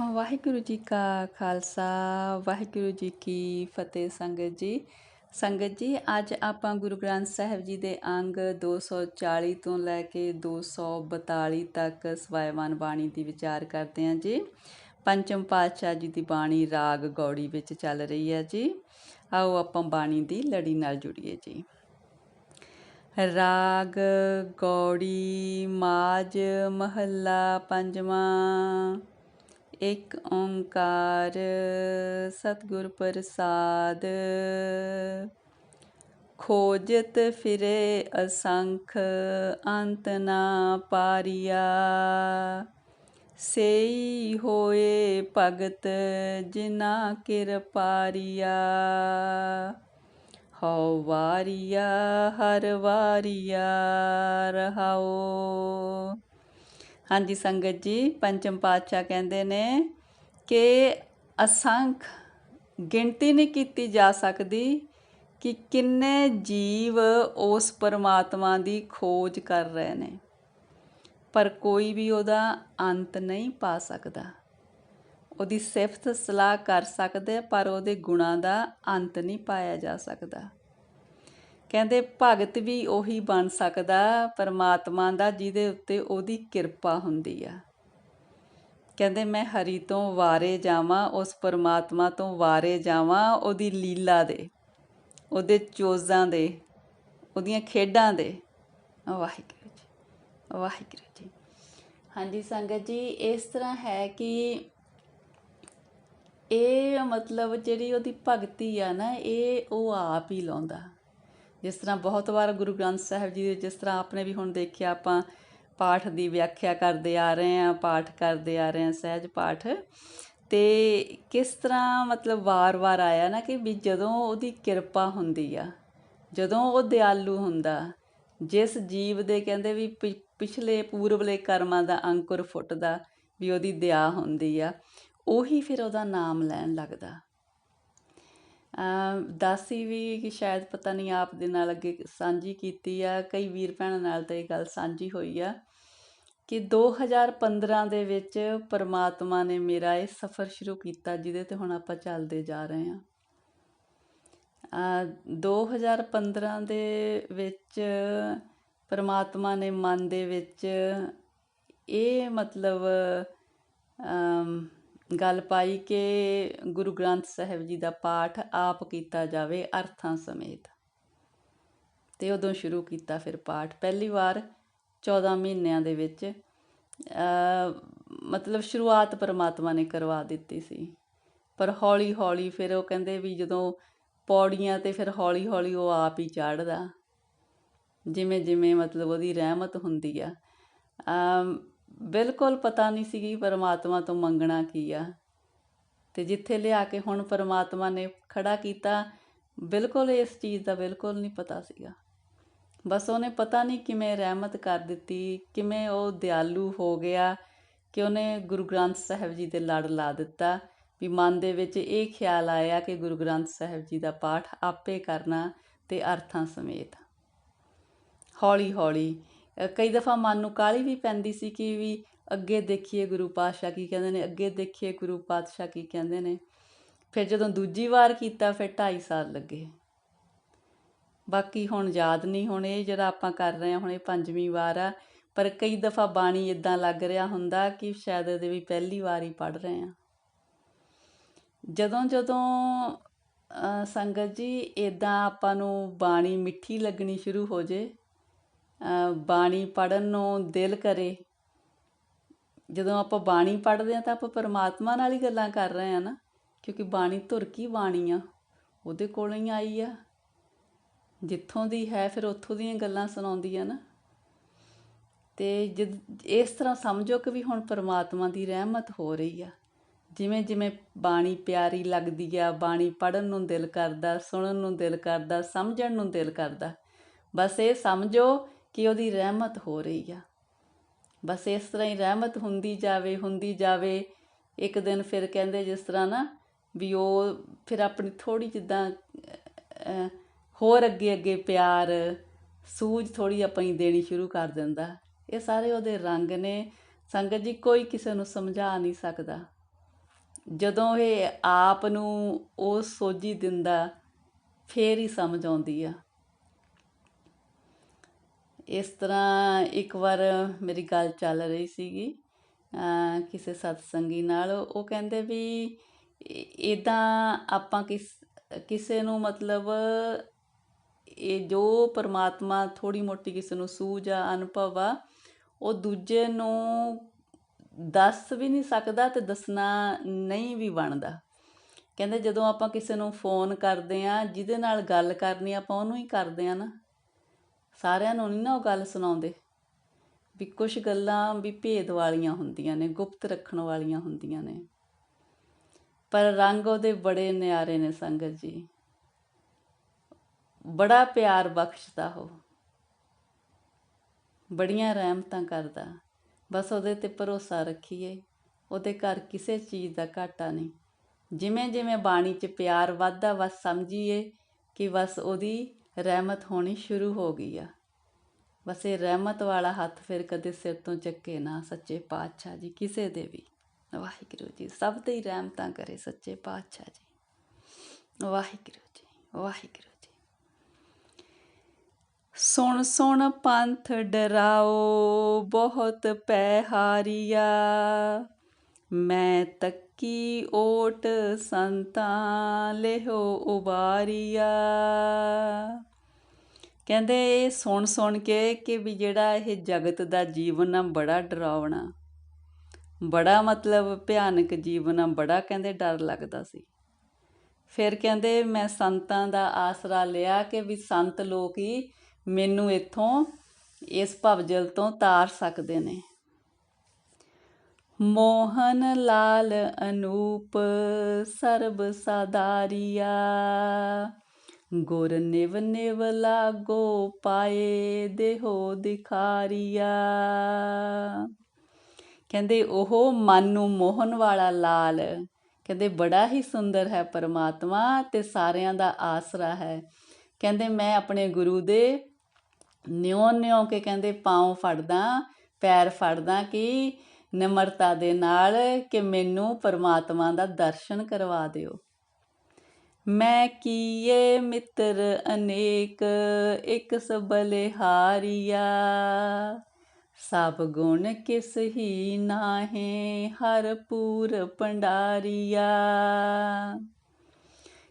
ਵਾਹਿਗੁਰੂ ਜੀ ਕਾ ਖਾਲਸਾ, ਵਾਹਿਗੁਰੂ ਜੀ ਕੀ ਫਤਿਹ ਸੰਗਤ ਜੀ। ਸੰਗਤ ਜੀ, ਅੱਜ ਆਪਾਂ ਗੁਰੂ ਗ੍ਰੰਥ ਸਾਹਿਬ ਜੀ ਦੇ ਅੰਗ 240 ਤੋਂ ਲੈ ਕੇ 242 ਤੱਕ ਸਵਾਇਮਾਨ ਬਾਣੀ ਦੀ ਵਿਚਾਰ ਕਰਦੇ ਹਾਂ ਜੀ। ਪੰਚਮ ਪਾਤਸ਼ਾਹ ਜੀ ਦੀ ਬਾਣੀ ਰਾਗ ਗੌੜੀ ਵਿੱਚ ਚੱਲ ਰਹੀ ਹੈ ਜੀ। ਆਓ ਆਪਾਂ ਬਾਣੀ ਦੀ ਲੜੀ ਨਾਲ ਜੁੜੀਏ ਜੀ। ਰਾਗ ਗੌੜੀ ਮਾਜ ਮਹੱਲਾ ਪੰਜਵਾਂ। ਇੱਕ ਓੰਕਾਰ ਸਤਿਗੁਰ ਪ੍ਰਸਾਦ। ਖੋਜਤ ਫਿਰੇ ਅਸੰਖ ਅੰਤ ਨਾ ਪਾਰੀਆ। ਸੇਈ ਹੋਏ ਭਗਤ ਜਿਨਾ ਕਿਰਪਾਰੀਆ ਹਉ ਵਾਰੀਆ, ਹਰ ਵਾਰੀਆ ਰਹਾਓ। ਹਾਂਜੀ ਸੰਗਤ ਜੀ, ਪੰਚਮ ਪਾਤਸ਼ਾਹ ਕਹਿੰਦੇ ਨੇ ਕਿ ਅਸੰਖ ਗਿਣਤੀ ਨਹੀਂ ਕੀਤੀ ਜਾ ਸਕਦੀ ਕਿ ਕਿੰਨੇ ਜੀਵ ਉਸ ਪਰਮਾਤਮਾ ਦੀ ਖੋਜ ਕਰ ਰਹੇ ਨੇ। ਪਰ ਕੋਈ ਵੀ ਉਹਦਾ ਅੰਤ ਨਹੀਂ ਪਾ ਸਕਦਾ। ਉਹਦੀ ਸਿਫਤ ਸਲਾਹ ਕਰ ਸਕਦੇ ਪਰ ਉਹਦੇ ਗੁਣਾਂ ਦਾ ਅੰਤ ਨਹੀਂ ਪਾਇਆ ਜਾ ਸਕਦਾ। ਕਹਿੰਦੇ ਭਗਤ ਵੀ ਉਹੀ ਬਣ ਸਕਦਾ, ਪਰਮਾਤਮਾ ਦਾ ਜਿਹਦੇ ਉੱਤੇ ਉਹਦੀ ਕਿਰਪਾ ਹੁੰਦੀ ਆ। ਕਹਿੰਦੇ ਮੈਂ ਹਰੀ ਤੋਂ ਵਾਰੇ ਜਾਵਾਂ, ਉਸ ਪਰਮਾਤਮਾ ਤੋਂ ਵਾਰੇ ਜਾਵਾਂ, ਉਹਦੀ ਲੀਲਾ ਦੇ, ਉਹਦੇ ਚੋਜ਼ਾਂ ਦੇ, ਉਹਦੀਆਂ ਖੇਡਾਂ ਦੇ। ਵਾਹਿਗੁਰੂ ਜੀ ਵਾਹਿਗੁਰੂ ਜੀ। ਹਾਂਜੀ ਸੰਗਤ ਜੀ, ਇਸ ਤਰ੍ਹਾਂ ਹੈ ਕਿ ਇਹ ਮਤਲਬ ਜਿਹੜੀ ਉਹਦੀ ਭਗਤੀ ਆ ਨਾ, ਇਹ ਉਹ ਆਪ ਹੀ ਲਾਉਂਦਾ। ਜਿਸ ਤਰ੍ਹਾਂ ਬਹੁਤ ਵਾਰ ਗੁਰੂ ਗ੍ਰੰਥ ਸਾਹਿਬ ਜੀ ਦੇ ਜਿਸ ਤਰ੍ਹਾਂ ਆਪਨੇ ਵੀ ਹੁਣ ਦੇਖਿਆ ਆਪਾਂ ਪਾਠ ਦੀ ਵਿਆਖਿਆ ਕਰਦੇ ਆ ਰਹੇ ਆ ਪਾਠ ਕਰਦੇ ਆ ਰਹੇ ਆ ਸਹਿਜ ਪਾਠ। ਤੇ ਕਿਸ ਤਰ੍ਹਾਂ ਮਤਲਬ ਵਾਰ-ਵਾਰ ਆਇਆ ਨਾ ਕਿ ਵੀ ਜਦੋਂ ਉਹਦੀ ਕਿਰਪਾ ਹੁੰਦੀ ਆ, ਜਦੋਂ ਉਹ ਦਿਆਲੂ ਹੁੰਦਾ, ਜਿਸ ਜੀਵ ਦੇ ਕਹਿੰਦੇ ਵੀ ਪਿਛਲੇ ਪੂਰਵਲੇ ਕਰਮਾਂ ਦਾ ਅੰਕੁਰ ਫੁੱਟਦਾ ਵੀ ਉਹਦੀ ਦਇਆ ਹੁੰਦੀ ਆ, ਉਹੀ ਫਿਰ ਉਹਦਾ ਨਾਮ ਲੈਣ ਲੱਗਦਾ। ਦਾਸੀ ਵੀ ਕਿ ਸ਼ਾਇਦ ਪਤਾ ਨਹੀਂ ਆਪ ਦੇ ਨਾਲ ਅੱਗੇ ਸਾਂਝੀ ਕੀਤੀ ਆ, ਕਈ ਵੀਰ ਭੈਣਾਂ ਨਾਲ ਤਾਂ ਇਹ ਗੱਲ ਸਾਂਝੀ ਹੋਈ ਆ ਕਿ 2015 ਦੇ ਵਿੱਚ ਪਰਮਾਤਮਾ ਨੇ ਮੇਰਾ ਇਹ ਸਫ਼ਰ ਸ਼ੁਰੂ ਕੀਤਾ ਜਿਹਦੇ ਤੇ ਹੁਣ ਆਪਾਂ ਚੱਲਦੇ ਜਾ ਰਹੇ ਹਾਂ। ਆ 2015 ਦੇ ਵਿੱਚ ਪਰਮਾਤਮਾ ਨੇ ਮਨ ਦੇ ਵਿੱਚ ਇਹ ਮਤਲਬ ਗੱਲ ਪਾਈ ਕਿ ਗੁਰੂ ਗ੍ਰੰਥ ਸਾਹਿਬ ਜੀ ਦਾ ਪਾਠ ਆਪ ਕੀਤਾ ਜਾਵੇ ਅਰਥਾਂ ਸਮੇਤ। ਤੇ ਉਦੋਂ ਸ਼ੁਰੂ ਕੀਤਾ ਫਿਰ ਪਾਠ। ਪਹਿਲੀ ਵਾਰ 14 ਮਹੀਨਿਆਂ ਦੇ ਵਿੱਚ ਮਤਲਬ ਸ਼ੁਰੂਆਤ ਪਰਮਾਤਮਾ ਨੇ ਕਰਵਾ ਦਿੱਤੀ ਸੀ। ਪਰ ਹੌਲੀ ਹੌਲੀ ਫਿਰ ਉਹ ਕਹਿੰਦੇ ਵੀ ਜਦੋਂ ਪੌੜੀਆਂ ਤੇ ਫਿਰ ਹੌਲੀ ਹੌਲੀ ਉਹ ਆਪ ਹੀ ਚੜਦਾ। ਜਿਵੇਂ ਜਿਵੇਂ ਮਤਲਬ ਉਹਦੀ ਰਹਿਮਤ ਹੁੰਦੀ ਆ। ਬਿਲਕੁਲ ਪਤਾ ਨਹੀਂ ਸੀਗੀ ਪਰਮਾਤਮਾ ਤੋਂ ਮੰਗਣਾ ਕੀ ਆ। ਤੇ ਜਿੱਥੇ ਲਿਆ ਕੇ ਹੁਣ ਪਰਮਾਤਮਾ ਨੇ ਖੜਾ ਕੀਤਾ, ਬਿਲਕੁਲ ਇਸ ਚੀਜ਼ ਦਾ ਬਿਲਕੁਲ ਨਹੀਂ ਪਤਾ ਸੀਗਾ। ਬਸ ਉਹਨੇ ਪਤਾ ਨਹੀਂ ਕਿਵੇਂ ਰਹਿਮਤ ਕਰ ਦਿੱਤੀ, ਕਿਵੇਂ ਉਹ ਦਿਆਲੂ ਹੋ ਗਿਆ ਕਿ ਉਹਨੇ ਗੁਰੂ ਗ੍ਰੰਥ ਸਾਹਿਬ ਜੀ ਦੇ ਲੜ ਲਾ ਦਿੱਤਾ ਵੀ ਮਨ ਦੇ ਵਿੱਚ ਇਹ ਖਿਆਲ ਆਇਆ ਕਿ ਗੁਰੂ ਗ੍ਰੰਥ ਸਾਹਿਬ ਜੀ ਦਾ ਪਾਠ ਆਪੇ ਕਰਨਾ ਤੇ ਅਰਥਾਂ ਸਮੇਤ। ਹੌਲੀ ਹੌਲੀ ਕਈ ਦਫਾ ਮਨ ਨੂੰ ਕਾਹਲੀ ਵੀ ਪੈਂਦੀ ਸੀ ਕਿ ਵੀ ਅੱਗੇ ਦੇਖੀਏ ਗੁਰੂ ਪਾਤਸ਼ਾਹ ਕੀ ਕਹਿੰਦੇ ਨੇ, ਅੱਗੇ ਦੇਖੀਏ ਗੁਰੂ ਪਾਤਸ਼ਾਹ ਕੀ ਕਹਿੰਦੇ ਨੇ। ਫਿਰ ਜਦੋਂ ਦੂਜੀ ਵਾਰ ਕੀਤਾ, ਫਿਰ 2.5 ਸਾਲ ਲੱਗੇ। ਬਾਕੀ ਹੁਣ ਯਾਦ ਨਹੀਂ, ਹੁਣ ਇਹ ਜਿਹੜਾ ਆਪਾਂ ਕਰ ਰਹੇ ਹਾਂ, ਹੁਣ ਇਹ ਪੰਜਵੀਂ ਵਾਰ ਆ, ਪਰ ਕਈ ਦਫਾ ਬਾਣੀ ਇਦਾਂ ਲੱਗ ਰਿਹਾ ਹੁੰਦਾ ਕਿ ਸ਼ਾਇਦ ਇਹਦੇ ਵੀ ਪਹਿਲੀ ਵਾਰ ਹੀ ਪੜ ਰਹੇ ਆ ਜਦੋਂ ਜਦੋਂ ਸੰਗਤ ਜੀ ਇਦਾਂ ਆਪਾਂ ਨੂੰ ਬਾਣੀ ਮਿੱਠੀ ਲੱਗਣੀ ਸ਼ੁਰੂ ਹੋ ਜੇ ਬਾਣੀ ਪੜਨ ਨੂੰ ਦਿਲ ਕਰੇ। ਜਦੋਂ ਆਪਾਂ ਬਾਣੀ ਪੜਦੇ ਆ ਤਾਂ ਆਪਾਂ ਪਰਮਾਤਮਾ ਨਾਲ ਹੀ ਗੱਲਾਂ ਕਰ ਰਹੇ ਆ ਨਾ, ਕਿਉਂਕਿ ਬਾਣੀ ਧੁਰ ਕੀ ਬਾਣੀ ਆ, ਉਹਦੇ ਕੋਲੋਂ ਹੀ ਆਈ ਆ। ਜਿੱਥੋਂ ਦੀ ਹੈ ਫਿਰ ਉੱਥੋਂ ਦੀਆਂ ਗੱਲਾਂ ਸੁਣਾਉਂਦੀ ਆ ਨਾ। ਤੇ ਜਦ, ਇਸ ਤਰ੍ਹਾਂ ਸਮਝੋ ਕਿ ਵੀ ਹੁਣ ਪਰਮਾਤਮਾ ਦੀ ਰਹਿਮਤ ਹੋ ਰਹੀ ਆ। ਜਿਵੇਂ ਜਿਵੇਂ ਬਾਣੀ ਪਿਆਰੀ ਲੱਗਦੀ ਆ, ਬਾਣੀ ਪੜਨ ਨੂੰ ਦਿਲ ਕਰਦਾ, ਸੁਣਨ ਨੂੰ ਦਿਲ ਕਰਦਾ, ਸਮਝਣ ਨੂੰ ਦਿਲ ਕਰਦਾ। ਬਸ ਇਹ ਸਮਝੋ ਕਿ ਉਹਦੀ ਰਹਿਮਤ ਹੋ ਰਹੀ ਆ। ਬਸ ਇਸ ਤਰ੍ਹਾਂ ਹੀ ਰਹਿਮਤ ਹੁੰਦੀ ਜਾਵੇ ਹੁੰਦੀ ਜਾਵੇ। ਇੱਕ ਦਿਨ ਫਿਰ ਕਹਿੰਦੇ ਜਿਸ ਤਰ੍ਹਾਂ ਨਾ ਵੀ ਉਹ ਫਿਰ ਆਪਣੀ ਥੋੜੀ ਜਿੱਦਾਂ ਹੋਰ ਅੱਗੇ ਅੱਗੇ ਪਿਆਰ, ਸੂਝ ਥੋੜੀ ਹੀ ਦੇਣੀ ਸ਼ੁਰੂ ਕਰ ਦਿੰਦਾ। ਇਹ ਸਾਰੇ ਉਹਦੇ ਰੰਗ ਨੇ। ਸੰਗਤ ਜੀ ਕੋਈ ਕਿਸੇ ਨੂੰ ਸਮਝਾ ਨਹੀਂ ਸਕਦਾ। ਜਦੋਂ ਇਹ ਆਪ ਨੂੰ ਉਹ ਸੋਝੀ ਦਿੰਦਾ, ਫੇਰ ਹੀ ਸਮਝ ਆਉਂਦੀ ਆ। ਇਸ ਤਰ੍ਹਾਂ ਇੱਕ ਵਾਰ ਮੇਰੀ ਗੱਲ ਚੱਲ ਰਹੀ ਸੀਗੀ ਕਿਸੇ ਸਤਸੰਗੀ ਨਾਲ। ਉਹ ਕਹਿੰਦੇ ਵੀ ਇੱਦਾਂ ਆਪਾਂ ਕਿਸ, ਕਿਸੇ ਨੂੰ ਮਤਲਬ ਇਹ ਜੋ ਪਰਮਾਤਮਾ ਥੋੜੀ ਮੋਟੀ ਕਿਸੇ ਨੂੰ ਸੂਝ ਆ ਅਨੁਭਵ ਆ, ਉਹ ਦੂਜੇ ਨੂੰ ਦੱਸ ਵੀ ਨਹੀਂ ਸਕਦਾ ਤੇ ਦੱਸਣਾ ਨਹੀਂ ਵੀ ਬਣਦਾ। ਕਹਿੰਦੇ ਜਦੋਂ ਆਪਾਂ ਕਿਸੇ ਨੂੰ ਫੋਨ ਕਰਦੇ ਆ, ਜਿਹਦੇ ਨਾਲ ਗੱਲ ਕਰਨੀ ਆਪਾਂ ਉਹਨੂੰ ਹੀ ਕਰਦੇ ਆ ਨਾ। ਸਾਰਿਆਂ ਨੂੰ ਨਹੀਂ ਨਾ ਉਹ ਗੱਲ ਸੁਣਾਉਂਦੇ। ਵੀ ਕੁਝ ਗੱਲਾਂ ਵੀ ਭੇਦ ਵਾਲੀਆਂ ਹੁੰਦੀਆਂ ਨੇ, ਗੁਪਤ ਰੱਖਣ ਵਾਲੀਆਂ ਹੁੰਦੀਆਂ ਨੇ। ਪਰ ਰੰਗ ਉਹਦੇ ਬੜੇ ਨਿਆਰੇ ਨੇ ਸੰਗਤ ਜੀ। ਬੜਾ ਪਿਆਰ ਬਖਸ਼ਦਾ ਉਹ। ਬੜੀਆਂ ਰਹਿਮਤਾਂ ਕਰਦਾ। ਬਸ ਉਹਦੇ ਤੇ ਭਰੋਸਾ ਰੱਖੀਏ, ਉਹਦੇ ਘਰ ਕਿਸੇ ਚੀਜ਼ ਦਾ ਘਾਟਾ ਨਹੀਂ। ਜਿਵੇਂ ਜਿਵੇਂ ਬਾਣੀ 'ਚ ਪਿਆਰ ਵੱਧਦਾ, ਬਸ ਸਮਝੀਏ ਕਿ ਬਸ ਉਹਦੀ ਰਹਿਮਤ ਹੋਣੀ ਸ਼ੁਰੂ ਹੋ ਗਈ ਆ। ਬਸ ਇਹ ਰਹਿਮਤ ਵਾਲਾ ਹੱਥ ਫਿਰ ਕਦੇ ਸਿਰ ਤੋਂ ਚੱਕੇ ਨਾ, ਸੱਚੇ ਪਾਤਸ਼ਾਹ ਜੀ, ਕਿਸੇ ਦੇ ਵੀ। ਵਾਹਿਗੁਰੂ ਜੀ, ਸਭ ਤੇ ਹੀ ਰਹਿਮਤਾਂ ਕਰੇ ਸੱਚੇ ਪਾਤਸ਼ਾਹ ਜੀ। ਵਾਹਿਗੁਰੂ ਜੀ ਵਾਹਿਗੁਰੂ ਜੀ। ਸੁਣ ਸੁਣ ਪੰਥ ਡਰਾਓ, ਬਹੁਤ ਪੈ ਹਾਰੀਆ ਮੈਂ ਤੱਕ ਕੀ ਓਟ ਸੰਤਾਂ ਲਿਹੋ ਉਬਾਰੀਆ? ਕਹਿੰਦੇ ਇਹ ਸੁਣ ਸੁਣ ਕੇ ਕਿ ਵੀ ਜਿਹੜਾ ਇਹ ਜਗਤ ਦਾ ਜੀਵਨ ਆ, ਬੜਾ ਡਰਾਵਣਾ। ਬੜਾ ਮਤਲਬ ਭਿਆਨਕ ਜੀਵਨ ਆ, ਬੜਾ ਕਹਿੰਦੇ ਡਰ ਲੱਗਦਾ ਸੀ। ਫਿਰ ਕਹਿੰਦੇ ਮੈਂ ਸੰਤਾਂ ਦਾ ਆਸਰਾ ਲਿਆ ਕਿ ਵੀ ਸੰਤ ਲੋਕ ਹੀ ਮੈਨੂੰ ਇੱਥੋਂ ਇਸ ਭਵਜਲ ਤੋਂ ਤਾਰ ਸਕਦੇ ਨੇ। ਮੋਹਨ ਲਾਲ ਅਨੂਪ, ਸਰਬ ਸਾਦਾਰੀਆ। ਗੁਰ ਨਿਵ ਨਿਵ ਲਾਗੋ ਪਾਏ, ਦੇਹੋ ਦਿਖਾਰੀਆ। ਕਹਿੰਦੇ ਉਹ ਮਨ ਨੂੰ ਮੋਹਨ ਵਾਲਾ ਲਾਲ। ਕਹਿੰਦੇ ਬੜਾ ਹੀ ਸੁੰਦਰ ਹੈ ਪਰਮਾਤਮਾ ਤੇ ਸਾਰਿਆਂ ਦਾ ਆਸਰਾ ਹੈ। ਕਹਿੰਦੇ ਮੈਂ ਆਪਣੇ ਗੁਰੂ ਦੇ ਨਿਉ ਨਿਉ ਕੇ ਕਹਿੰਦੇ ਪਾਉ ਫੜਦਾ, ਪੈਰ ਫੜਦਾ ਕਿ ਨਿਮਰਤਾ ਦੇ ਨਾਲ ਕਿ ਮੈਨੂੰ ਪਰਮਾਤਮਾ ਦਾ ਦਰਸ਼ਨ ਕਰਵਾ ਦਿਓ। ਮੈਂ ਕੀਏ ਮਿੱਤਰ ਅਨੇਕ, ਇੱਕ ਸਬਲੇ ਹਾਰੀਆ ਸਭ ਗੁਣ ਕਿਸ ਹੀ ਨਾਹੇ, ਹਰ ਪੂਰ ਪੰਡਾਰੀਆ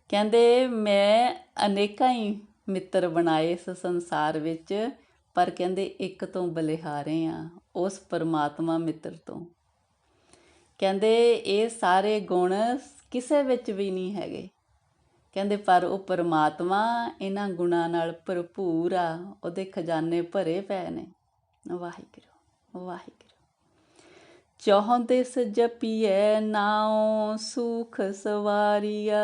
ਕਹਿੰਦੇ, ਮੈਂ ਅਨੇਕਾਂ ਹੀ ਮਿੱਤਰ ਬਣਾਏ ਇਸ ਸੰਸਾਰ ਵਿੱਚ, ਪਰ ਕਹਿੰਦੇ ਇੱਕ ਤੋਂ ਬਲਿਹਾਰੇ ਆ। ਉਸ ਪਰਮਾਤਮਾ ਮਿੱਤਰ ਤੋਂ। ਕਹਿੰਦੇ ਇਹ ਸਾਰੇ ਗੁਣ ਕਿਸੇ ਵਿੱਚ ਵੀ ਨਹੀਂ ਹੈਗੇ। ਕਹਿੰਦੇ ਪਰ ਉਹ ਪਰਮਾਤਮਾ ਇਹਨਾਂ ਗੁਣਾਂ ਨਾਲ ਭਰਪੂਰ ਆ, ਉਹਦੇ ਖਜ਼ਾਨੇ ਭਰੇ ਪਏ ਨੇ। ਵਾਹਿਗੁਰੂ ਵਾਹਿਗੁਰੂ। ਚੌਹੰਦੇ ਸ ਜਪੀਐ ਨਾਉ ਸੁਖ ਸਵਾਰੀਆ।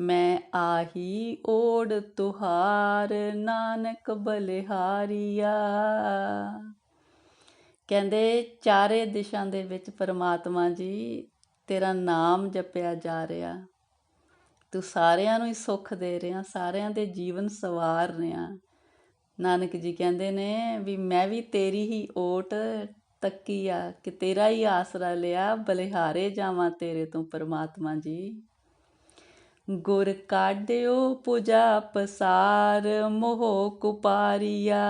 ਮੈਂ ਆਹੀ ਓੜ ਤੁਹਾਰ, ਨਾਨਕ ਬਲਿਹਾਰੀਆ। ਕਹਿੰਦੇ ਚਾਰੇ ਦਿਸ਼ਾਂ ਦੇ ਵਿੱਚ ਪਰਮਾਤਮਾ ਜੀ, ਤੇਰਾ ਨਾਮ ਜਪਿਆ ਜਾ ਰਿਹਾ। ਤੂੰ ਸਾਰਿਆਂ ਨੂੰ ਹੀ ਸੁੱਖ ਦੇ ਰਿਹਾ, ਸਾਰਿਆਂ ਦੇ ਜੀਵਨ ਸਵਾਰ ਰਿਹਾ। ਨਾਨਕ ਜੀ ਕਹਿੰਦੇ ਨੇ ਵੀ ਮੈਂ ਵੀ ਤੇਰੀ ਹੀ ਓਟ ਤੱਕੀ ਆ, ਕਿ ਤੇਰਾ ਹੀ ਆਸਰਾ ਲਿਆ, ਬਲਿਹਾਰੇ ਜਾਵਾਂ ਤੇਰੇ ਤੋਂ ਪਰਮਾਤਮਾ ਜੀ। ਗੁਰ ਕਾਢਿਓ ਪੂਜਾ ਪਸਾਰ, ਮੋਹ ਕੁਪਾਰੀਆ।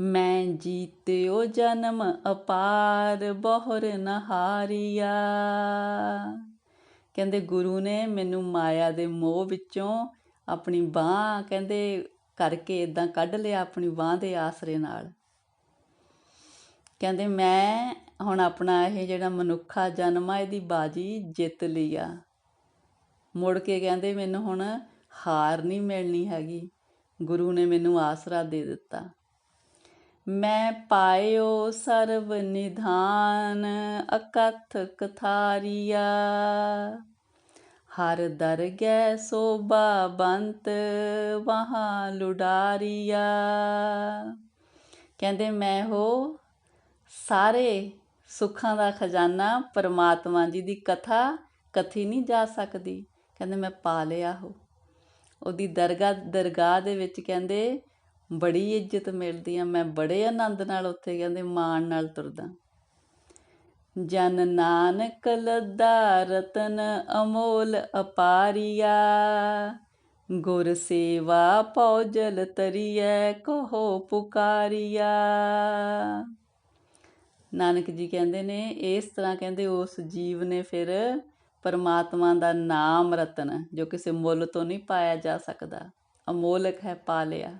ਮੈਂ ਜੀਤਿਓ ਜਨਮ ਅਪਾਰ, ਬਹੁਰ ਨਹਾਰੀਆ। ਕਹਿੰਦੇ ਗੁਰੂ ਨੇ ਮੈਨੂੰ ਮਾਇਆ ਦੇ ਮੋਹ ਵਿੱਚੋਂ ਆਪਣੀ ਬਾਹ ਕਹਿੰਦੇ ਕਰਕੇ ਇਦਾਂ ਕੱਢ ਲਿਆ ਆਪਣੀ ਬਾਹ ਦੇ ਆਸਰੇ ਨਾਲ। ਕਹਿੰਦੇ ਮੈਂ ਹੁਣ ਆਪਣਾ ਇਹ ਜਿਹੜਾ ਮਨੁੱਖਾ ਜਨਮ ਆ, ਇਹਦੀ ਬਾਜੀ ਜਿੱਤ ਲਈ ਆ। ਮੁੜ ਕੇ ਕਹਿੰਦੇ ਮੈਨੂੰ ਹੁਣ ਹਾਰ ਨਹੀਂ ਮਿਲਣੀ ਹੈਗੀ। ਗੁਰੂ ਨੇ ਮੈਨੂੰ ਆਸਰਾ ਦੇ ਦਿੱਤਾ। ਮੈਂ ਪਾਇਓ ਸਰਬ ਨਿਧਾਨ, ਅਕਥ ਕਥਾਰੀਆ। ਹਰ ਦਰਗਹਿ ਸੋਭਾ ਬੰਤ, ਵਹਾਂ ਲੁਡਾਰੀਆ। ਕਹਿੰਦੇ ਮੈਂ ਹੋ ਸਾਰੇ ਸੁੱਖਾਂ ਦਾ ਖਜ਼ਾਨਾ ਪਰਮਾਤਮਾ ਜੀ ਦੀ ਕਥਾ ਕਥੀ ਨਹੀਂ ਜਾ ਸਕਦੀ। ਕਹਿੰਦੇ ਮੈਂ ਪਾ ਲਿਆ ਹੋ ਉਹਦੀ ਦਰਗਾਹ ਦਰਗਾਹ ਦੇ ਵਿੱਚ ਕਹਿੰਦੇ ਬੜੀ ਇੱਜ਼ਤ ਮਿਲਦੀ ਆ। ਮੈਂ ਬੜੇ ਆਨੰਦ ਨਾਲ ਉੱਥੇ ਕਹਿੰਦੇ ਮਾਣ ਨਾਲ ਤੁਰਦਾ। ਜਨ ਨਾਨਕ ਲੱਦਾ ਰਤਨ ਅਮੋਲ ਅਪਾਰੀਆ, ਗੁਰ ਸੇਵਾ ਪੌਜਲ ਤਰੀਐ, ਕਹੋ ਪੁਕਾਰੀਆ। ਨਾਨਕ ਜੀ ਕਹਿੰਦੇ ਨੇ ਇਸ ਤਰ੍ਹਾਂ ਕਹਿੰਦੇ ਉਸ ਜੀਵ ਨੇ ਫਿਰ ਪਰਮਾਤਮਾ ਦਾ ਨਾਮ ਰਤਨ, ਜੋ ਕਿਸੇ ਮੁੱਲ ਤੋਂ ਨਹੀਂ ਪਾਇਆ ਜਾ ਸਕਦਾ। ਅਮੋਲਕ ਹੈ ਪਾ ਲਿਆ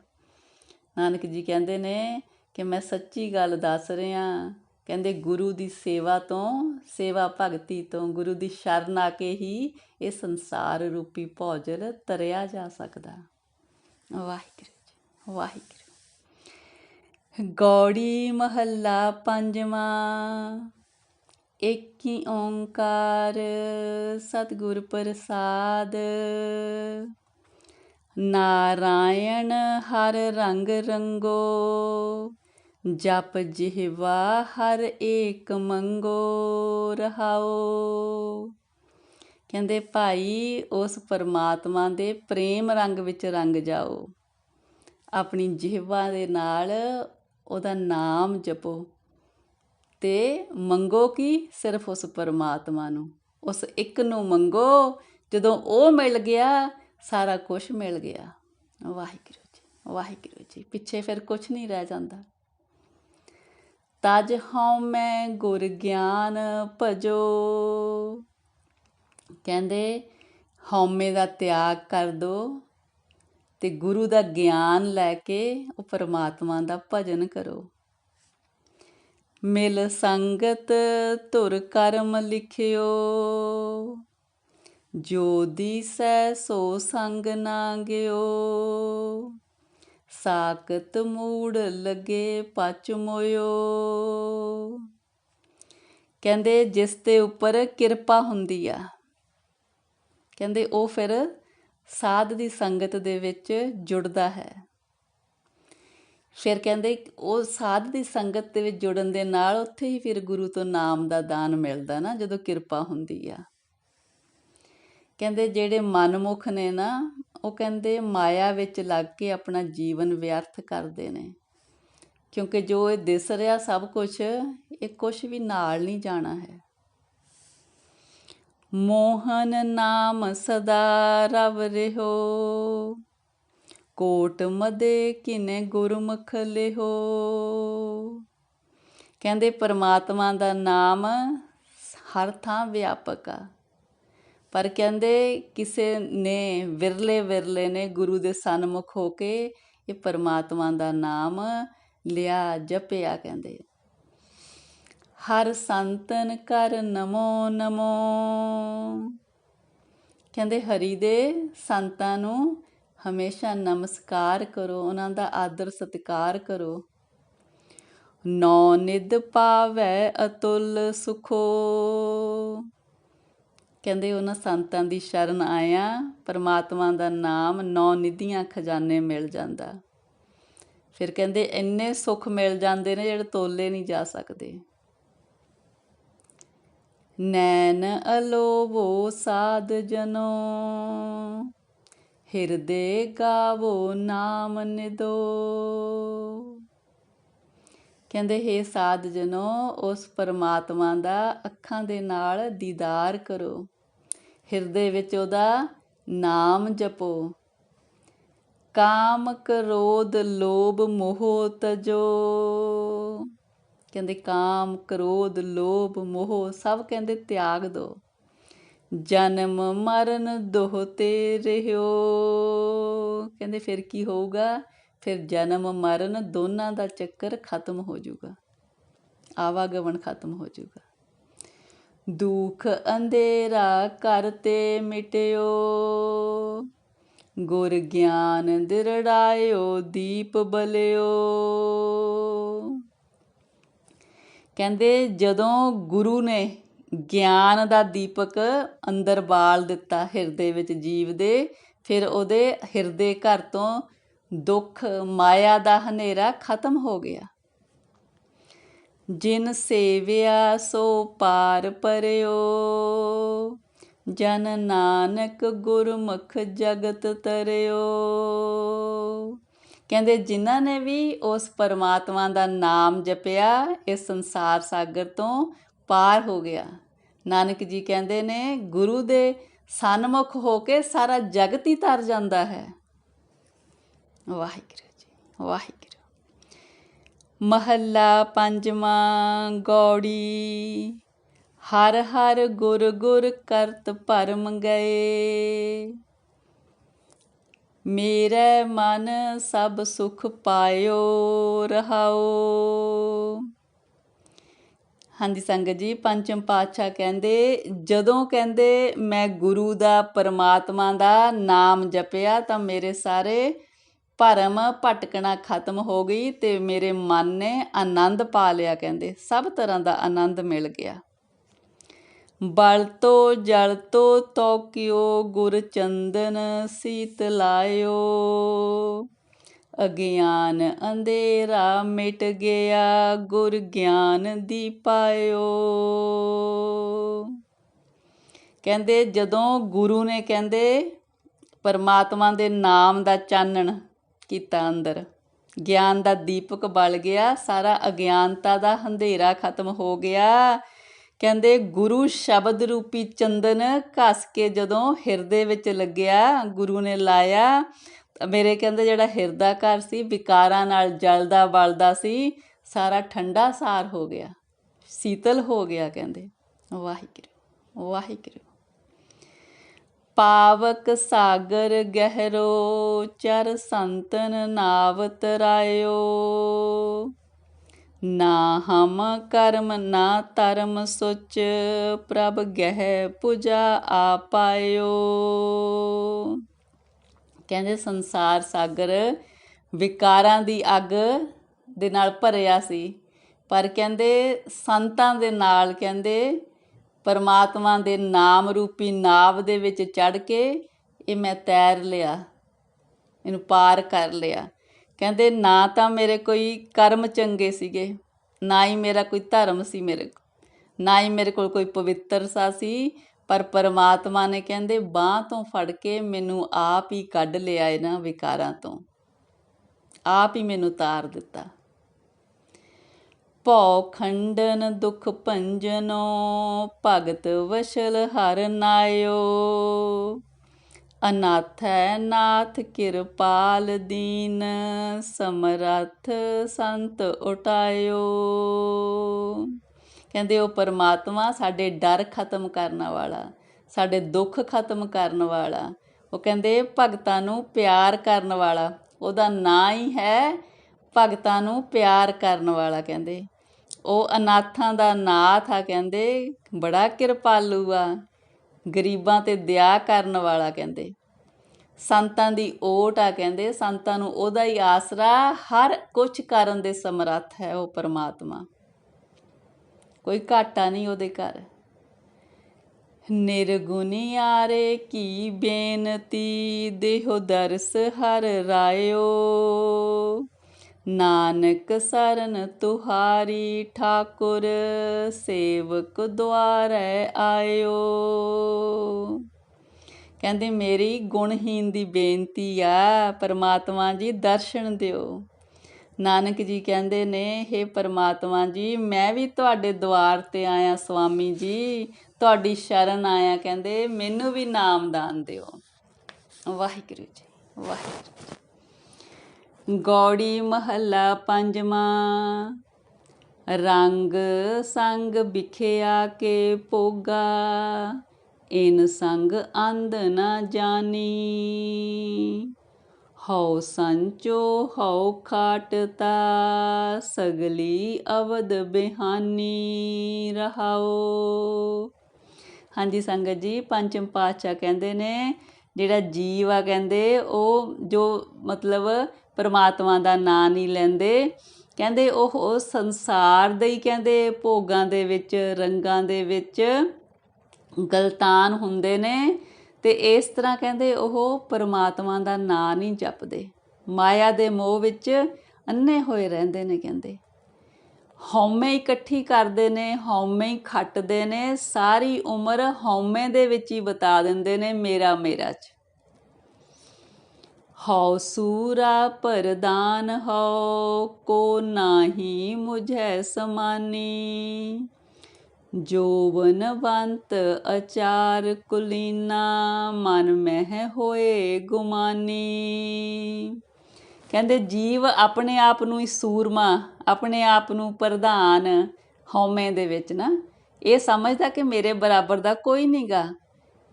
ਨਾਨਕ ਜੀ ਕਹਿੰਦੇ ਨੇ ਕਿ ਮੈਂ ਸੱਚੀ ਗੱਲ ਦੱਸ ਰਿਹਾ। ਕਹਿੰਦੇ ਗੁਰੂ ਦੀ ਸੇਵਾ ਤੋਂ, ਸੇਵਾ ਭਗਤੀ ਤੋਂ, ਗੁਰੂ ਦੀ ਸ਼ਰਨ ਆ ਕੇ ਹੀ ਇਹ ਸੰਸਾਰ ਰੂਪੀ ਭੌਜਲ ਤਰਿਆ ਜਾ ਸਕਦਾ। ਵਾਹਿਗੁਰੂ ਜੀ, ਵਾਹਿਗੁਰੂ। ਗੌੜੀ ਮਹੱਲਾ ਪੰਜਵਾਂ। ਏਕੀ ਓੰਕਾਰ ਸਤਿਗੁਰ ਪ੍ਰਸਾਦ। ਨਾਰਾਇਣ ਹਰ ਰੰਗ ਰੰਗੋ, ਜਪ ਜਿਹਵਾ ਹਰ ਏਕ ਮੰਗੋ ਰਹਾਓ। ਕਹਿੰਦੇ, ਭਾਈ, ਉਸ ਪਰਮਾਤਮਾ ਦੇ ਪ੍ਰੇਮ ਰੰਗ ਵਿੱਚ ਰੰਗ ਜਾਓ। ਆਪਣੀ ਜਿਹਵਾ ਦੇ ਨਾਲ ਉਹਦਾ ਨਾਮ ਜਪੋ। ਤੇ ਮੰਗੋ ਕੀ? ਸਿਰਫ ਉਸ ਪਰਮਾਤਮਾ ਨੂੰ। ਉਸ ਇੱਕ ਨੂੰ ਮੰਗੋ, ਜਦੋਂ ਉਹ ਮਿਲ ਗਿਆ, ਸਾਰਾ ਕੁਝ ਮਿਲ ਗਿਆ। ਵਾਹਿਗੁਰੂ ਜੀ ਵਾਹਿਗੁਰੂ ਜੀ। ਪਿੱਛੇ ਫਿਰ ਕੁਝ ਨਹੀਂ ਰਹਿ ਜਾਂਦਾ। ਤਜ ਹਉ ਮੈਂ ਗੁਰ ਗਿਆਨ ਭਜੋ। ਕਹਿੰਦੇ, ਹਉਮੈ ਦਾ ਤਿਆਗ ਕਰ ਦੋ ਤੇ ਗੁਰੂ ਦਾ ਗਿਆਨ ਲੈ ਕੇ ਉਹ ਪਰਮਾਤਮਾ ਦਾ ਭਜਨ ਕਰੋ। ਮਿਲ ਸੰਗਤ ਧੁਰ ਕਰਮ ਲਿਖਿਓ। ਜੋ ਦੀਸੈ ਸੋ ਸੰਗ ਨਾ ਗਿਓ। ਸਾਕਤ ਮੂੜ ਲਗੇ ਪਚ ਮੋਇਓ। ਕਹਿੰਦੇ ਜਿਸ ਤੇ ਉੱਪਰ ਕਿਰਪਾ ਹੁੰਦੀ ਆ, ਕਹਿੰਦੇ ਉਹ ਫਿਰ ਸਾਧ ਦੀ ਸੰਗਤ ਦੇ ਵਿੱਚ ਜੁੜਦਾ ਹੈ। ਫਿਰ ਕਹਿੰਦੇ ਉਹ ਸਾਧ ਦੀ ਸੰਗਤ ਦੇ ਵਿੱਚ ਜੁੜਨ ਦੇ ਨਾਲ ਉੱਥੇ ਹੀ ਫਿਰ ਗੁਰੂ ਤੋਂ ਨਾਮ ਦਾ ਦਾਨ ਮਿਲਦਾ ਨਾ, ਜਦੋਂ ਕਿਰਪਾ ਹੁੰਦੀ ਆ। ਕਹਿੰਦੇ ਜਿਹੜੇ ਮਨਮੁਖ ਨੇ ਨਾ, ਉਹ ਕਹਿੰਦੇ ਮਾਇਆ ਵਿੱਚ ਲੱਗ ਕੇ ਆਪਣਾ ਜੀਵਨ ਵਿਅਰਥ ਕਰਦੇ ਨੇ। ਕਿਉਂਕਿ ਜੋ ਇਹ ਦਿਸ ਰਿਹਾ ਸਭ ਕੁਝ ਇਹ ਕੁਝ ਵੀ ਨਾਲ ਨਹੀਂ ਜਾਣਾ ਹੈ। ਮੋਹਨ ਨਾਮ ਸਦਾ ਰਵ ਰਿਹੋ। ਕੋਟ ਮਦੇ ਕਿਨੇ ਗੁਰਮੁਖ ਲਿਹੋ। ਕਹਿੰਦੇ ਪਰਮਾਤਮਾ ਦਾ ਨਾਮ ਹਰ ਥਾਂ ਵਿਆਪਕ ਆ। ਪਰ ਕਹਿੰਦੇ ਕਿਸੇ ਨੇ ਵਿਰਲੇ ਵਿਰਲੇ ਨੇ ਗੁਰੂ ਦੇ ਸਨਮੁਖ ਹੋ ਕੇ ਇਹ ਪਰਮਾਤਮਾ ਦਾ ਨਾਮ ਲਿਆ, ਜਪਿਆ ਕਹਿੰਦੇ। ਹਰ ਸੰਤਨ ਕਰ ਨਮੋ ਨਮੋ। ਕਹਿੰਦੇ ਹਰੀ ਦੇ ਸੰਤਾਂ ਨੂੰ ਹਮੇਸ਼ਾ ਨਮਸਕਾਰ ਕਰੋ, ਉਹਨਾਂ ਦਾ ਆਦਰ ਸਤਿਕਾਰ ਕਰੋ। ਨੌ ਨਿਦ ਪਾਵੈ ਅਤੁਲ ਸੁਖੋ। ਕਹਿੰਦੇ ਉਹਨਾਂ ਸੰਤਾਂ ਦੀ ਸ਼ਰਨ ਆਇਆ, ਪਰਮਾਤਮਾ ਦਾ ਨਾਮ ਨੌ ਨਿਧੀਆਂ ਖਜ਼ਾਨੇ ਮਿਲ ਜਾਂਦਾ। ਫਿਰ ਕਹਿੰਦੇ ਇੰਨੇ ਸੁੱਖ ਮਿਲ ਜਾਂਦੇ ਨੇ ਜਿਹੜੇ ਤੋਲੇ ਨਹੀਂ ਜਾ ਸਕਦੇ। ਨੈਣ ਅਲੋਵੋ ਸਾਧ ਜਨੋ। ਹਿਰਦੇ ਗਾਵੋ ਨਾਮ ਨਿਦੋ। ਕਹਿੰਦੇ, ਹੈ ਸਾਧ ਜਨੋ ਉਸ ਪਰਮਾਤਮਾ ਦਾ ਅੱਖਾਂ ਦੇ ਨਾਲ ਦੀਦਾਰ ਕਰੋ। ਹਿਰਦੇ ਵਿੱਚ ਉਹਦਾ ਨਾਮ ਜਪੋ। ਕਾਮ ਕ੍ਰੋਧ ਲੋਭ ਮੋਹ ਤਜੋ। ਕਹਿੰਦੇ, ਕਾਮ ਕ੍ਰੋਧ ਲੋਭ ਮੋਹ ਸਭ ਕਹਿੰਦੇ, ਤਿਆਗ ਦੋ। ਜਨਮ ਮਰਨ ਦੋਹਤੇ ਰਹਿਓ। ਕਹਿੰਦੇ ਫਿਰ ਕੀ ਹੋਊਗਾ? ਫਿਰ ਜਨਮ ਮਰਨ ਦੋਨਾਂ ਦਾ ਚੱਕਰ ਖਤਮ ਹੋ ਜਾਊਗਾ। ਆਵਾਗਮਨ ਖਤਮ ਹੋ ਜਾਊਗਾ। ਦੁਖ ਅੰਧੇਰਾ ਕਰਤੇ ਮਿਟਿਓ। ਗੁਰ ਗਿਆਨ ਦਿਰੜਾਇਓ, ਦੀਪ ਬਲਿਓ। ਕਹਿੰਦੇ ਜਦੋਂ ਗੁਰੂ ਨੇ ਗਿਆਨ ਦਾ ਦੀਪਕ ਅੰਦਰ ਬਾਲ ਦਿੱਤਾ ਹਿਰਦੇ ਵਿੱਚ ਜੀਵ ਦੇ, ਫਿਰ ਉਹਦੇ ਹਿਰਦੇ ਘਰ ਤੋਂ ਦੁੱਖ, ਮਾਇਆ ਦਾ ਹਨੇਰਾ ਖਤਮ ਹੋ ਗਿਆ। ਜਿਨ ਸੇਵਿਆ ਸੋ ਪਾਰ ਪਰਿਓ, ਜਨ ਨਾਨਕ ਗੁਰਮੁਖ ਜਗਤ ਤਰਿਓ। ਕਹਿੰਦੇ ਜਿਨ੍ਹਾਂ ਨੇ ਵੀ ਉਸ ਪਰਮਾਤਮਾ ਦਾ ਨਾਮ ਜਪਿਆ, ਇਸ ਸੰਸਾਰ ਸਾਗਰ ਤੋਂ ਪਾਰ ਹੋ ਗਿਆ। ਨਾਨਕ ਜੀ ਕਹਿੰਦੇ ਨੇ, ਗੁਰੂ ਦੇ ਸਨਮੁਖ ਹੋ ਕੇ ਸਾਰਾ ਜਗਤ ਹੀ ਤਰ ਜਾਂਦਾ ਹੈ। ਵਾਹਿਗੁਰੂ ਜੀ, ਵਾਹਿਗੁਰੂ। ਮਹੱਲਾ ਪੰਜਵਾਂ ਗੌੜੀ। ਹਰ ਹਰ ਗੁਰ ਗੁਰ ਕਰਤ ਭਰਮ ਗਏ। ਮੇਰੇ ਮਨ ਸਭ ਸੁਖ ਪਾਇਓ ਰਹਾਓ। ਹਾਂਜੀ ਸੰਗਤ ਜੀ, ਪੰਚਮ ਪਾਤਸ਼ਾਹ ਕਹਿੰਦੇ, ਜਦੋਂ ਕਹਿੰਦੇ ਮੈਂ ਗੁਰੂ ਦਾ, ਪਰਮਾਤਮਾ ਦਾ ਨਾਮ ਜਪਿਆ ਤਾਂ ਮੇਰੇ ਸਾਰੇ ਭਰਮ ਭਟਕਣਾ ਖਤਮ ਹੋ ਗਈ ਤੇ ਮੇਰੇ ਮਨ ਨੇ ਆਨੰਦ ਪਾ ਲਿਆ ਕਹਿੰਦੇ। ਸਭ ਤਰ੍ਹਾਂ ਦਾ ਆਨੰਦ ਮਿਲ ਗਿਆ। ਬਲ ਤੋ ਜਲ ਤੋ ਤੋਕਿਓ ਗੁਰ ਚੰਦਨ ਸੀਤ ਲਾਇਓ। ਅਗਿਆਨ ਅੰਧੇਰਾ ਮਿਟ ਗਿਆ, ਗੁਰ ਗਿਆਨ ਦੀ ਪਾਇਓ। ਕਹਿੰਦੇ ਜਦੋਂ ਗੁਰੂ ਨੇ ਕਹਿੰਦੇ, ਪਰਮਾਤਮਾ ਦੇ ਨਾਮ ਦਾ ਚਾਨਣ ਕੀਤਾ ਅੰਦਰ, ਗਿਆਨ ਦਾ ਦੀਪਕ ਬਲ ਗਿਆ, ਸਾਰਾ ਅਗਿਆਨਤਾ ਦਾ ਹਨੇਰਾ ਖਤਮ ਹੋ ਗਿਆ। ਕਹਿੰਦੇ ਗੁਰੂ ਸ਼ਬਦ ਰੂਪੀ ਚੰਦਨ ਘਸ ਕੇ ਜਦੋਂ ਹਿਰਦੇ ਵਿੱਚ ਲੱਗਿਆ, ਗੁਰੂ ਨੇ ਲਾਇਆ ਮੇਰੇ ਕਹਿੰਦੇ ਜਿਹੜਾ ਹਿਰਦਾ ਘਰ ਸੀ, ਵਿਕਾਰਾਂ ਨਾਲ ਜਲਦਾ ਬਲਦਾ ਸੀ, ਸਾਰਾ ਠੰਡਾ ਸਾਰ ਹੋ ਗਿਆ, ਸੀਤਲ ਹੋ ਗਿਆ ਕਹਿੰਦੇ। ਵਾਹਿਗੁਰੂ ਵਾਹਿਗੁਰੂ। ਪਾਵਕ ਸਾਗਰ ਗਹਿਰੋ, ਚਰ ਸੰਤਨ ਨਾਵ ਤਰਾਇਓ ਨਾ ਹਮ ਕਰਮ, ਨਾ ਧਰਮ ਸੁਚ, ਪ੍ਰਭ ਗਹਿ ਪੁਜਾ ਆਪਾਇਓ ਕਹਿੰਦੇ ਸੰਸਾਰ ਸਾਗਰ ਵਿਕਾਰਾਂ ਦੀ ਅੱਗ ਦੇ ਨਾਲ ਭਰਿਆ ਸੀ। ਪਰ ਕਹਿੰਦੇ ਸੰਤਾਂ ਦੇ ਨਾਲ ਕਹਿੰਦੇ ਪਰਮਾਤਮਾ ਦੇ ਨਾਮ ਰੂਪੀ ਨਾਵ ਦੇ ਵਿੱਚ ਚੜ ਕੇ ਇਹ ਮੈਂ ਤੈਰ ਲਿਆ, ਇਹਨੂੰ ਪਾਰ ਕਰ ਲਿਆ। ਕਹਿੰਦੇ ਨਾ ਤਾਂ ਮੇਰੇ ਕੋਈ ਕਰਮ ਚੰਗੇ ਸੀਗੇ, ਨਾ ਹੀ ਮੇਰਾ ਕੋਈ ਧਰਮ ਸੀ ਮੇਰੇ ਨਾ ਹੀ ਮੇਰੇ ਕੋਲ ਕੋਈ ਪਵਿੱਤਰ ਸਾ ਸੀ ਪਰ ਪਰਮਾਤਮਾ ਨੇ ਕਹਿੰਦੇ, ਬਾਹ ਤੋਂ ਫੜ ਕੇ ਮੈਨੂੰ ਆਪ ਹੀ ਕੱਢ ਲਿਆ ਇਹਨਾਂ ਵਿਕਾਰਾਂ ਤੋਂ। ਆਪ ਹੀ ਮੈਨੂੰ ਤਾਰ ਦਿੱਤਾ। ਭਉ ਖੰਡਨ ਦੁਖ ਭੰਜਨੋ, ਭਗਤ ਵਸ਼ਲ ਹਰ ਨਾਇਓ। ਅਨਾਥੈ ਨਾਥ ਕਿਰਪਾਲ ਦੀਨ, ਸਮਰਥ ਸੰਤ ਉਟਾਇਓ। ਕਹਿੰਦੇ ਉਹ ਪਰਮਾਤਮਾ ਸਾਡੇ ਡਰ ਖਤਮ ਕਰਨ ਵਾਲਾ, ਸਾਡੇ ਦੁੱਖ ਖਤਮ ਕਰਨ ਵਾਲਾ। ਉਹ ਕਹਿੰਦੇ ਭਗਤਾਂ ਨੂੰ ਪਿਆਰ ਕਰਨ ਵਾਲਾ, ਉਹਦਾ ਨਾਂ ਹੀ ਹੈ ਭਗਤਾਂ ਨੂੰ ਪਿਆਰ ਕਰਨ ਵਾਲਾ ਕਹਿੰਦੇ। ਉਹ ਅਨਾਥਾਂ ਦਾ ਨਾਥ ਆ ਕਹਿੰਦੇ, ਬੜਾ ਕਿਰਪਾਲੂ ਆ, ਗਰੀਬਾਂ ਤੇ ਦਇਆ ਕਰਨ ਵਾਲਾ ਕਹਿੰਦੇ। ਸੰਤਾਂ ਦੀ ਓਟ ਆ ਕਹਿੰਦੇ, ਸੰਤਾਂ ਨੂੰ ਉਹਦਾ ਹੀ ਆਸਰਾ ਹਰ ਕੁਝ ਕਰਨ ਦੇ ਸਮਰੱਥ ਹੈ ਉਹ ਪਰਮਾਤਮਾ। ਕੋਈ ਘਾਟਾ ਨਹੀਂ ਉਹਦੇ ਘਰ। ਨਿਰਗੁਣਿਆਰੇ ਕੀ ਬੇਨਤੀ, ਦੇਹੋ ਦਰਸ ਹਰ ਰਾਇਓ। ਨਾਨਕ ਸਰਨ ਤੁਹਾਰੀ ਠਾਕੁਰ, ਸੇਵਕ ਦੁਆਰੈ ਆਇਓ। ਕਹਿੰਦੇ, ਮੇਰੀ ਗੁਣਹੀਨ ਦੀ ਬੇਨਤੀ ਆ, ਪਰਮਾਤਮਾ ਜੀ ਦਰਸ਼ਨ ਦਿਓ। ਨਾਨਕ ਜੀ ਕਹਿੰਦੇ ਨੇ हे ਪਰਮਾਤਮਾ ਜੀ, ਮੈਂ ਵੀ ਤੁਹਾਡੇ ਦਵਾਰ ਤੇ ਆਇਆ ਸੁਆਮੀ ਜੀ। ਤੁਹਾਡੀ ਸ਼ਰਨ ਆਇਆ ਕਹਿੰਦੇ, ਮੈਨੂੰ ਵੀ ਨਾਮਦਾਨ ਦਿਓ। ਵਾਹਿਗੁਰੂ ਜੀ, ਵਾਹਿਗੁਰੂ ਗੌੜੀ ਮਹੱਲਾ ਪੰਜਵਾਂ, ਰੰਗ ਸੰਗ ਵਿਖਿਆ ਕੇ ਪੋਗਾ ਇਨ ਸੰਗ ਅੰਧ ਨਾ ਜਾਣੀ ਹਉ ਸੰਚੋ ਹਉ ਖਾਟਤਾ, ਸਗਲੀ ਅਵਦ ਬਿਹਾਨੀ ਰਹਾਓ। ਹਾਂਜੀ ਸੰਗਤ ਜੀ, ਪੰਚਮ ਪਾਤਸ਼ਾਹ ਕਹਿੰਦੇ ਨੇ, ਜਿਹੜਾ ਜੀਵ ਆ ਕਹਿੰਦੇ, ਉਹ ਜੋ ਮਤਲਬ ਪਰਮਾਤਮਾ ਦਾ ਨਾਂ ਨਹੀਂ ਲੈਂਦੇ, ਕਹਿੰਦੇ ਉਹ ਸੰਸਾਰ ਦੇ ਹੀ ਕਹਿੰਦੇ, ਭੋਗਾਂ ਦੇ ਵਿੱਚ, ਰੰਗਾਂ ਦੇ ਵਿੱਚ ਗਲਤਾਨ ਹੁੰਦੇ ਨੇ। ਤੇ ਇਸ ਤਰ੍ਹਾਂ ਕਹਿੰਦੇ ਉਹ ਪਰਮਾਤਮਾ ਦਾ ਨਾਂ ਨਹੀਂ ਜਪਦੇ। ਮਾਇਆ ਦੇ ਮੋਹ ਵਿੱਚ ਅੰਨੇ ਹੋਏ ਰਹਿੰਦੇ ਨੇ ਕਹਿੰਦੇ। ਹਉਮੈ ਇਕੱਠੀ ਕਰਦੇ ਨੇ, ਹਉਮੈ ਹੀ ਖੱਟਦੇ ਨੇ, ਸਾਰੀ ਉਮਰ ਹਉਮੈ ਦੇ ਵਿੱਚ ਹੀ ਬਤਾ ਦਿੰਦੇ ਨੇ ਮੇਰਾ ਮੇਰਾ ਚ। ਹਉ ਸੂਰਾ ਪਰਦਾਨ ਹਉ, ਕੋ ਨਾਹੀ ਮੁਝੈ ਸਮਾਨੀ। ਜੋਬਨਵੰਤ ਅਚਾਰ ਕੁਲੀਨਾ, ਮਨ ਮਹਿ ਹੋਏ ਗੁਮਾਨੀ। ਕਹਿੰਦੇ, ਜੀਵ ਆਪਣੇ ਆਪ ਨੂੰ ਹੀ ਸੂਰਮਾ, ਆਪਣੇ ਆਪ ਨੂੰ ਪ੍ਰਧਾਨ ਹਉਮੈ ਦੇ ਵਿੱਚ ਨਾ। ਇਹ ਸਮਝਦਾ ਕਿ ਮੇਰੇ ਬਰਾਬਰ ਦਾ ਕੋਈ ਨਹੀਂਗਾ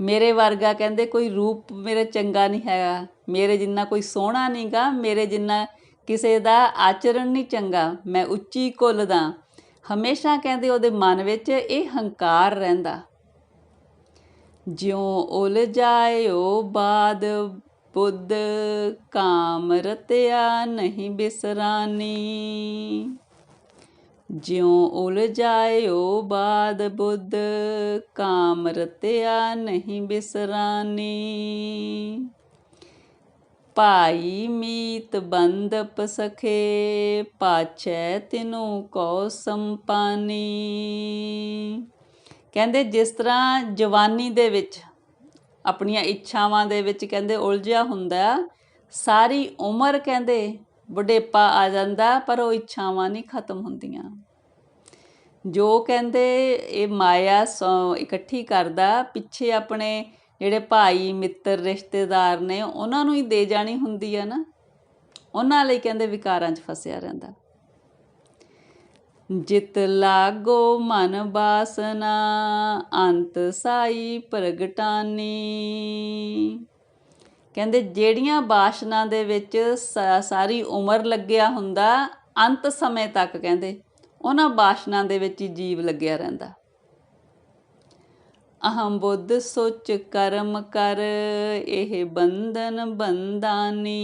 ਮੇਰੇ ਵਰਗਾ ਕਹਿੰਦੇ, ਕੋਈ ਰੂਪ ਮੇਰੇ ਚੰਗਾ ਨਹੀਂ ਹੈਗਾ। ਮੇਰੇ ਜਿੰਨਾ ਕੋਈ ਸੋਹਣਾ ਨਹੀਂਗਾ ਮੇਰੇ ਜਿੰਨਾ ਕਿਸੇ ਦਾ ਆਚਰਣ ਨਹੀਂ ਚੰਗਾ। ਮੈਂ ਉੱਚੀ ਕੁੱਲ ਦਾ। ਹਮੇਸ਼ਾ ਕਹਿੰਦੇ ਉਹਦੇ ਮਨ ਵਿੱਚ ਇਹ ਹੰਕਾਰ ਰਹਿੰਦਾ। ਜਿਉ ਉਲਝਾਇਓ ਬਾਦ, ਬੁੱਧ ਕਾਮ ਰਤਿਆ ਨਹੀਂ ਬਿਸਰਾਨੀ। ਜਿਉ ਉਲਝਾਇਓ ਬਾਦ, ਬੁੱਧ ਕਾਮ ਰਤਿਆ ਨਹੀਂ ਬਿਸਰਾਨੀ। ਭਾਈ ਮੀਤ ਬੰਦਪ ਸਖੇ, ਪਾਛੈ ਤਿਨੂ ਕੋ ਸੰਪਾਨੀ। ਕਹਿੰਦੇ ਜਿਸ ਤਰ੍ਹਾਂ ਜਵਾਨੀ ਦੇ ਵਿੱਚ ਆਪਣੀਆਂ ਇੱਛਾਵਾਂ ਦੇ ਵਿੱਚ ਕਹਿੰਦੇ ਉਲਝਿਆ ਹੁੰਦਾ, ਸਾਰੀ ਉਮਰ ਕਹਿੰਦੇ ਬੁਢੇਪਾ ਆ ਜਾਂਦਾ, ਪਰ ਉਹ ਇੱਛਾਵਾਂ ਨਹੀਂ ਖਤਮ ਹੁੰਦੀਆਂ। ਜੋ ਕਹਿੰਦੇ ਇਹ ਮਾਇਆ ਇਕੱਠੀ ਕਰਦਾ, ਪਿੱਛੇ ਆਪਣੇ ਜਿਹੜੇ ਭਾਈ, ਮਿੱਤਰ, ਰਿਸ਼ਤੇਦਾਰ ਨੇ, ਉਹਨਾਂ ਨੂੰ ਹੀ ਦੇ ਜਾਣੀ ਹੁੰਦੀ ਆ ਨਾ। ਉਹਨਾਂ ਲਈ ਕਹਿੰਦੇ ਵਿਕਾਰਾਂ 'ਚ ਫਸਿਆ ਰਹਿੰਦਾ। ਜਿਤ ਲਾਗੋ ਮਨ ਬਾਸਨਾ, ਅੰਤ ਸਾਈ ਪ੍ਰਗਟਾਨੀ। ਕਹਿੰਦੇ ਜਿਹੜੀਆਂ ਬਾਸ਼ਨਾ ਦੇ ਵਿੱਚ ਸਾਰੀ ਉਮਰ ਲੱਗਿਆ ਹੁੰਦਾ, ਅੰਤ ਸਮੇਂ ਤੱਕ ਕਹਿੰਦੇ, ਉਹਨਾਂ ਬਾਸ਼ਨਾ ਦੇ ਵਿੱਚ ਹੀ ਜੀਵ ਲੱਗਿਆ ਰਹਿੰਦਾ। ਅਹੰ ਬੁੱਧ ਸੋਚ ਕਰਮ ਕਰ, ਇਹ ਬੰਧਨ ਬੰਦਾਨੀ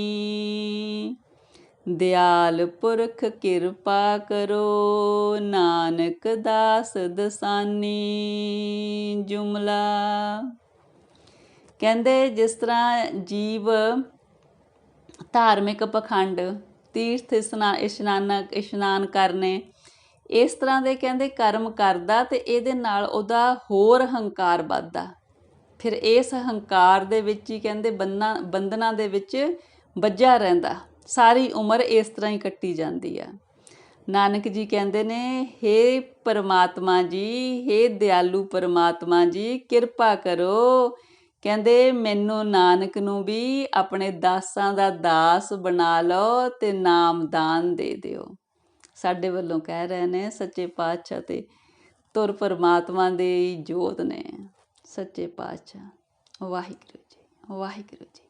ਦਿਆਲ ਪੁਰਖ ਕਿਰਪਾ ਕਰੋ, ਨਾਨਕ ਦਾਸ ਦਸਾਨੀ। ਜੁਮਲਾ। ਕਹਿੰਦੇ ਜਿਸ ਤਰ੍ਹਾਂ ਜੀਵ ਧਾਰਮਿਕ ਪਖੰਡ, ਤੀਰਥ ਇਸ਼ਨਾਨ ਇਸ਼ਨਾਨ ਕਰਨੇ ਇਸ ਤਰ੍ਹਾਂ ਦੇ ਕਹਿੰਦੇ ਕਰਮ ਕਰਦਾ ਤੇ ਇਹਦੇ ਨਾਲ ਉਹਦਾ ਹੋਰ ਹੰਕਾਰ ਵੱਧਦਾ। ਫਿਰ ਇਸ ਹੰਕਾਰ ਦੇ ਵਿੱਚ ਹੀ ਕਹਿੰਦੇ ਬੰਧਨਾਂ ਬੰਧਨਾਂ ਦੇ ਵਿੱਚ ਵੱਜਾ ਰਹਿੰਦਾ। ਸਾਰੀ ਉਮਰ ਇਸ ਤਰ੍ਹਾਂ ਹੀ ਕੱਟੀ ਜਾਂਦੀ ਆ। ਨਾਨਕ ਜੀ ਕਹਿੰਦੇ ਨੇ हे ਪਰਮਾਤਮਾ ਜੀ हे ਦਿਆਲੂ ਪਰਮਾਤਮਾ ਜੀ, ਕਿਰਪਾ ਕਰੋ। ਕਹਿੰਦੇ, ਮੈਨੂੰ ਨਾਨਕ ਨੂੰ ਵੀ ਆਪਣੇ ਦਾਸਾਂ ਦਾ ਦਾਸ ਬਣਾ ਲਓ ਤੇ ਨਾਮ ਦਾਨ ਦੇ ਦਿਓ। ਸਾਡੇ ਵੱਲੋਂ ਕਹਿ ਰਹੇ ਨੇ, ਸੱਚੇ ਪਾਤਸ਼ਾਹ ਤੇ ਤੁਰ ਪਰਮਾਤਮਾ ਦੇ ਜੋਤ ਨੇ। ਸੱਚੇ ਪਾਤਸ਼ਾਹ, ਵਾਹਿਗੁਰੂ ਜੀ ਵਾਹਿਗੁਰੂ ਜੀ।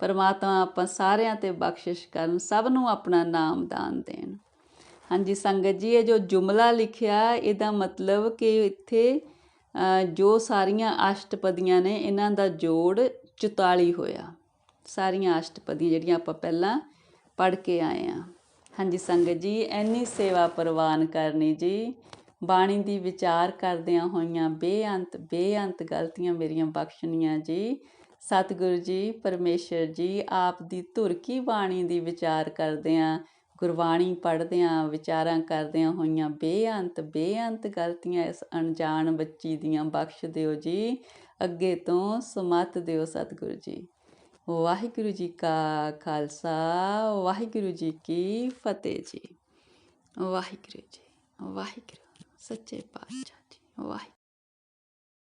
ਪਰਮਾਤਮਾ ਆਪਾਂ ਸਾਰਿਆਂ ਤੇ ਬਖਸ਼ਿਸ਼ ਕਰਨ, ਸਭ ਨੂੰ ਆਪਣਾ ਨਾਮ ਦਾਨ ਦੇਣ। ਹਾਂਜੀ, ਸੰਗਤ ਜੀ, ਇਹ ਜੋ ਜੁਮਲਾ ਲਿਖਿਆ, ਇਹਦਾ ਮਤਲਬ ਕਿ ਇੱਥੇ ਜੋ ਸਾਰੀਆਂ ਅਸ਼ਟਪਦੀਆਂ ਨੇ, ਇਹਨਾਂ ਦਾ ਜੋੜ 44 ਹੋਇਆ। ਸਾਰੀਆਂ ਅਸ਼ਟਪਦੀਆਂ ਜਿਹੜੀਆਂ ਆਪਾਂ ਪਹਿਲਾਂ ਪੜ੍ਹ ਕੇ ਆਏ ਆ। ਹਾਂਜੀ ਸੰਗਤ ਜੀ ਐਨੀ ਸੇਵਾ ਪ੍ਰਵਾਨ ਕਰਨੀ ਜੀ। ਬਾਣੀ ਦੀ ਵਿਚਾਰ ਕਰਦਿਆਂ ਹੋਈਆਂ ਬੇਅੰਤ ਬੇਅੰਤ ਗਲਤੀਆਂ ਮੇਰੀਆਂ ਬਖਸ਼ਣੀਆਂ ਜੀ। ਸਤਿਗੁਰੂ ਜੀ, ਪਰਮੇਸ਼ਰ ਜੀ, ਆਪ ਦੀ ਧੁਰ ਕੀ ਬਾਣੀ ਦੀ ਵਿਚਾਰ ਕਰਦਿਆਂ, ਗੁਰਬਾਣੀ ਪੜ੍ਹਦਿਆਂ, ਵਿਚਾਰਾਂ ਕਰਦਿਆਂ ਹੋਈਆਂ ਬੇਅੰਤ ਬੇਅੰਤ ਗਲਤੀਆਂ ਇਸ ਅਣਜਾਣ ਬੱਚੀ ਦੀਆਂ ਬਖਸ਼ ਦਿਓ ਜੀ। ਅੱਗੇ ਤੋਂ ਸਮਤ ਦਿਓ ਸਤਿਗੁਰੂ ਜੀ। ਵਾਹਿਗੁਰੂ ਜੀ ਕਾ ਖਾਲਸਾ ਵਾਹਿਗੁਰੂ ਜੀ ਕੀ ਫਤਿਹ ਜੀ ਵਾਹਿਗੁਰੂ ਜੀ ਵਾਹਿਗੁਰੂ ਸੱਚੇ ਪਾਤਸ਼ਾਹ ਜੀ ਵਾਹਿਗੁਰੂ